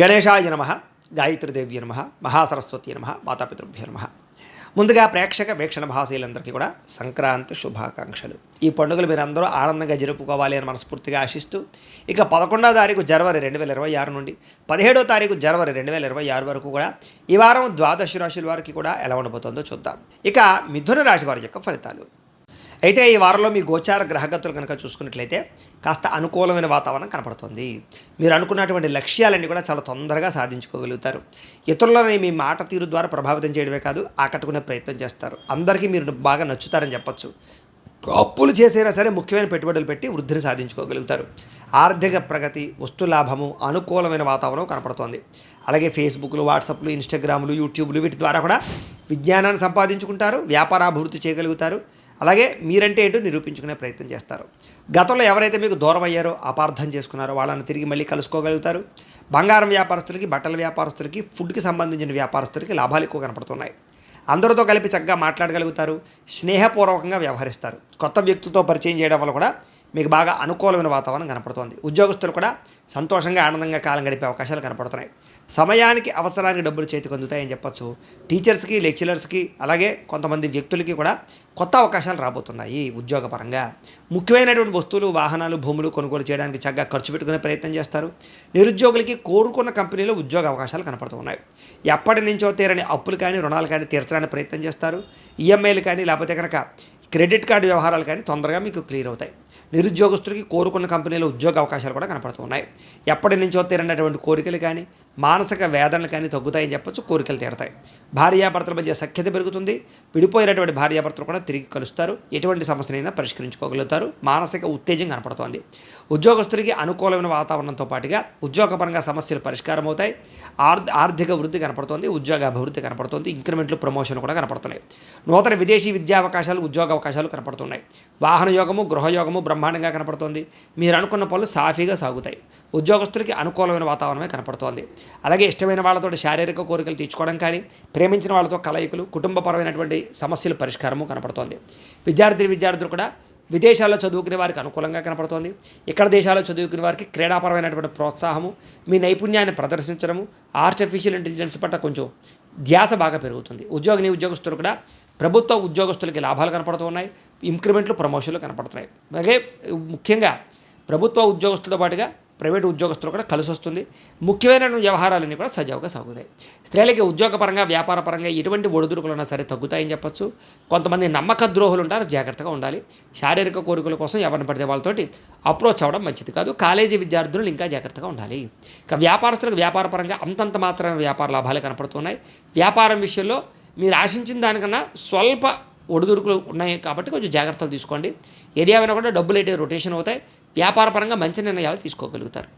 గణేశాయ నమ గాయత్రీదేవ్య నమ మహాసరస్వతి నమ మాతాపితృభ్య నమ. ముందుగా ప్రేక్షక వీక్షణ భాషలందరికీ కూడా సంక్రాంతి శుభాకాంక్షలు. ఈ పండుగలు మీరు అందరూ ఆనందంగా జరుపుకోవాలి అని మనస్ఫూర్తిగా ఆశిస్తూ ఇక పదకొండవ తారీఖు జనవరి రెండు వేల ఇరవై ఆరు నుండి పదిహేడో తారీఖు జనవరి రెండు వేల ఇరవై ఆరు వరకు కూడా ఈ వారం ద్వాదశ రాశుల వారికి కూడా ఎలా ఉండబోతుందో చూద్దాం. ఇక మిథున రాశి వారి యొక్క ఫలితాలు. అయితే ఈ వారంలో మీ గోచార గ్రహగతులు కనుక చూసుకున్నట్లయితే కాస్త అనుకూలమైన వాతావరణం కనపడుతుంది. మీరు అనుకున్నటువంటి లక్ష్యాలన్నీ కూడా చాలా తొందరగా సాధించుకోగలుగుతారు. ఇతరులని మీ మాట తీరు ద్వారా ప్రభావితం చేయడమే కాదు ఆకట్టుకునే ప్రయత్నం చేస్తారు. అందరికీ మీరు బాగా నచ్చుతారని చెప్పొచ్చు. అప్పులు చేసైనా సరే ముఖ్యమైన పెట్టుబడులు పెట్టి వృద్ధిని సాధించుకోగలుగుతారు. ఆర్థిక ప్రగతి వస్తు లాభము అనుకూలమైన వాతావరణం కనపడుతోంది. అలాగే ఫేస్బుక్లు వాట్సాప్లు ఇన్స్టాగ్రాములు యూట్యూబ్లు వీటి ద్వారా కూడా విజ్ఞానాన్ని సంపాదించుకుంటారు వ్యాపారాభివృద్ధి చేయగలుగుతారు. అలాగే మీరంటే ఏంటో నిరూపించుకునే ప్రయత్నం చేస్తారు. గతంలో ఎవరైతే మీకు దూరం అయ్యారో అపార్థం చేసుకున్నారో వాళ్ళని తిరిగి మళ్ళీ కలుసుకోగలుగుతారు. బంగారం వ్యాపారస్తులకి బట్టల వ్యాపారస్తులకి ఫుడ్కి సంబంధించిన వ్యాపారస్తులకి లాభాలు ఎక్కువ కనపడుతున్నాయి. అందరితో కలిపి చక్కగా మాట్లాడగలుగుతారు స్నేహపూర్వకంగా వ్యవహరిస్తారు. కొత్త వ్యక్తితో పరిచయం చేయడం వల్ల కూడా మీకు బాగా అనుకూలమైన వాతావరణం కనపడుతోంది. ఉద్యోగస్తులు కూడా సంతోషంగా ఆనందంగా కాలం గడిపే అవకాశాలు కనపడుతున్నాయి. సమయానికి అవసరానికి డబ్బులు చేతికి అందుతాయని చెప్పొచ్చు. టీచర్స్కి లెక్చరర్స్కి అలాగే కొంతమంది వ్యక్తులకి కూడా కొత్త అవకాశాలు రాబోతున్నాయి ఉద్యోగపరంగా. ముఖ్యమైనటువంటి వస్తువులు వాహనాలు భూములు కొనుగోలు చేయడానికి చక్కగా ఖర్చు పెట్టుకునే ప్రయత్నం చేస్తారు. నిరుద్యోగులకి కోరుకున్న కంపెనీలో ఉద్యోగ అవకాశాలు కనపడుతున్నాయి. ఎప్పటి నుంచో తీరని అప్పులు కానీ రుణాలు కానీ తీర్చడానికి ప్రయత్నం చేస్తారు. ఈఎంఐలు కానీ లేకపోతే కనుక క్రెడిట్ కార్డు వ్యవహారాలు కానీ తొందరగా మీకు క్లియర్ అవుతాయి. నిరుద్యోగస్తులకి కోరుకున్న కంపెనీలో ఉద్యోగ అవకాశాలు కూడా కనపడుతున్నాయి ఎప్పటి నుంచో తీరనటువంటి కోరికలు కానీ మానసిక వేదనలు కానీ తగ్గుతాయని చెప్పొచ్చు కోరికలు తీరతాయి. భార్యాభర్తల మధ్య సఖ్యత పెరుగుతుంది. విడిపోయినటువంటి భార్యాభర్తలు కూడా తిరిగి కలుస్తారు. ఎటువంటి సమస్యనైనా పరిష్కరించుకోగలుగుతారు. మానసిక ఉత్తేజం కనపడుతోంది. ఉద్యోగస్తులకి అనుకూలమైన వాతావరణంతో పాటుగా ఉద్యోగపరంగా సమస్యలు పరిష్కారం అవుతాయి ఆర్థిక వృద్ధి కనపడుతోంది ఉద్యోగ అభివృద్ధి కనపడుతోంది ఇంక్రిమెంట్లు ప్రమోషన్ కూడా కనపడుతున్నాయి. నూతన విదేశీ విద్యా అవకాశాలు ఉద్యోగ అవకాశాలు కనపడుతున్నాయి. వాహన యోగము గృహయోగము బ్రహ్మాండంగా కనపడుతోంది. మీరు అనుకున్న పనులు సాఫీగా సాగుతాయి. ఉద్యోగస్తులకి అనుకూలమైన వాతావరణమే కనపడుతోంది. అలాగే ఇష్టమైన వాళ్ళతో శారీరక కోరికలు తీర్చుకోవడం కానీ ప్రేమించిన వాళ్ళతో కలయికలు కుటుంబపరమైనటువంటి సమస్యలు పరిష్కారము కనపడుతోంది. విద్యార్థి విద్యార్థులు కూడా విదేశాల్లో చదువుకునే వారికి అనుకూలంగా కనపడుతోంది. ఇక్కడ దేశాల్లో చదువుకునే వారికి క్రీడాపరమైనటువంటి ప్రోత్సాహము మీ నైపుణ్యాన్ని ప్రదర్శించడము ఆర్టిఫిషియల్ ఇంటెలిజెన్స్ పట్ల కొంచెం ధ్యాస బాగా పెరుగుతుంది. ఉద్యోగిని ఉద్యోగస్తులు కూడా ప్రభుత్వ ఉద్యోగస్తులకి లాభాలు కనపడుతూ ఉన్నాయి ఇంక్రిమెంట్లు ప్రమోషన్లు కనపడుతున్నాయి. అలాగే ముఖ్యంగా ప్రభుత్వ ఉద్యోగస్తులతో పాటుగా ప్రైవేట్ ఉద్యోగస్తులు కూడా కలిసి వస్తుంది. ముఖ్యమైన వ్యవహారాలన్నీ కూడా సజావుగా సాగుతాయి. స్త్రీలకి ఉద్యోగపరంగా వ్యాపారపరంగా ఎటువంటి ఒడిదుడుకులున్నా సరే తగ్గుతాయని చెప్పొచ్చు. కొంతమంది నమ్మక ద్రోహులు ఉంటారు జాగ్రత్తగా ఉండాలి. శారీరక కోరికల కోసం ఎవరిని పడితే వాళ్ళతోటి అప్రోచ్ అవ్వడం మంచిది కాదు. కాలేజీ విద్యార్థులు ఇంకా జాగ్రత్తగా ఉండాలి. ఇక వ్యాపారస్తులకు వ్యాపారపరంగా అంతంత మాత్రమే వ్యాపార లాభాలు కనపడుతున్నాయి. వ్యాపారం విషయంలో మీరు ఆశించిన దానికన్నా స్వల్ప ఒడిదుడుకులు ఉన్నాయి కాబట్టి కొంచెం జాగ్రత్తలు తీసుకోండి. ఏది ఏమైనా కూడా డబ్బులు అయితే రొటేషన్ అవుతాయి. వ్యాపారపరంగా మంచి నిర్ణయాలు తీసుకోగలుగుతారు.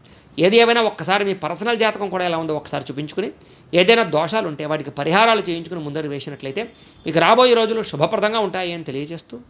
ఏది ఏమైనా ఒక్కసారి మీ పర్సనల్ జాతకం కూడా ఎలా ఉందో ఒకసారి చూపించుకుని ఏదైనా దోషాలు ఉంటే వాటికి పరిహారాలు చేయించుకుని ముందరు వేసినట్లయితే మీకు రాబోయే రోజులు శుభప్రదంగా ఉంటాయి అని తెలియజేస్తూ